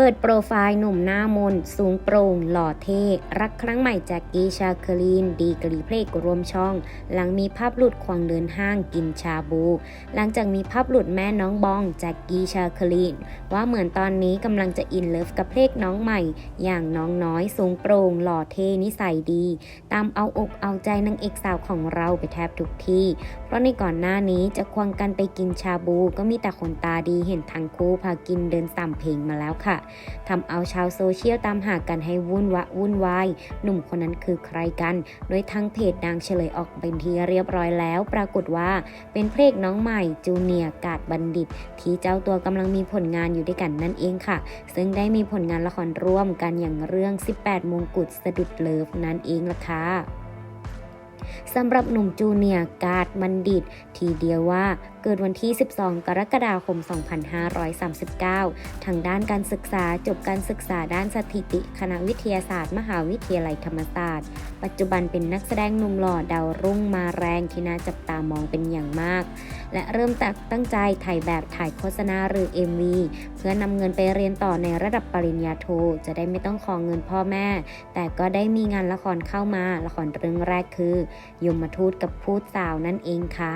เปิดโปรไฟล์หนุ่มหน้ามน สูงโปร่ง หล่อเท่ รักครั้งใหม่แจ็กกี้ชาคลีน ดีกรีเพลงรวมช่อง หลังมีภาพหลุดควงเดินห้างกินชาบู หลังจากมีภาพหลุดแม่น้องบองแจ็กกี้ชาคลีน ว่าเหมือนตอนนี้กำลังจะอินเลิฟกับเพลงน้องใหม่ อย่างน้องน้อย สูงโปร่ง หล่อเท่นิสัยดี ตามเอาอกเอาใจนางเอกสาวของเราไปแทบทุกที่ เพราะในก่อนหน้านี้จะควงกันไปกินชาบู ก็มีแต่คนตาดีเห็นทั้งคู่พากินเดินสามเพลงมาแล้วค่ะทำเอาชาวโซเชียลตามหากันให้วุ่นวะวุ่นวาย หนุ่มคนนั้นคือใครกัน โดยทั้งเพจดังเฉลยออกเป็นที่เรียบร้อยแล้ว ปรากฏว่าเป็นเพลงน้องใหม่จูเนียร์กาดบัณฑิต ที่เจ้าตัวกำลังมีผลงานอยู่ด้วยกันนั่นเองค่ะ ซึ่งได้มีผลงานละครร่วมกันอย่างเรื่อง 18 มงกุฎสะดุดเลิฟนั่นเองล่ะค่ะ สำหรับหนุ่มจูเนียร์การ์ดมันดิต ทีเดียวว่าเกิดวันที่ 12 กรกฎาคม 2539 ทางด้านการศึกษาจบการศึกษาด้านสถิติคณะวิทยาศาสตร์ มหาวิทยาลัยธรรมศาสตร์ ปัจจุบันเป็นนักแสดงหนุ่มหล่อดาวรุ่งมาแรงที่น่าจับตามองเป็นอย่างมากและเริ่มตักตั้งใจถ่ายแบบถ่ายโฆษณาหรือ MV เพื่อนำเงินไปเรียนต่อในระดับปริญญาโทจะได้ไม่ต้องขอเงินพ่อแม่ แต่ก็ได้มีงานละครเข้ามาละครเรื่องแรกคือ ยมทูตกับพูดสาวนั่นเองค่ะ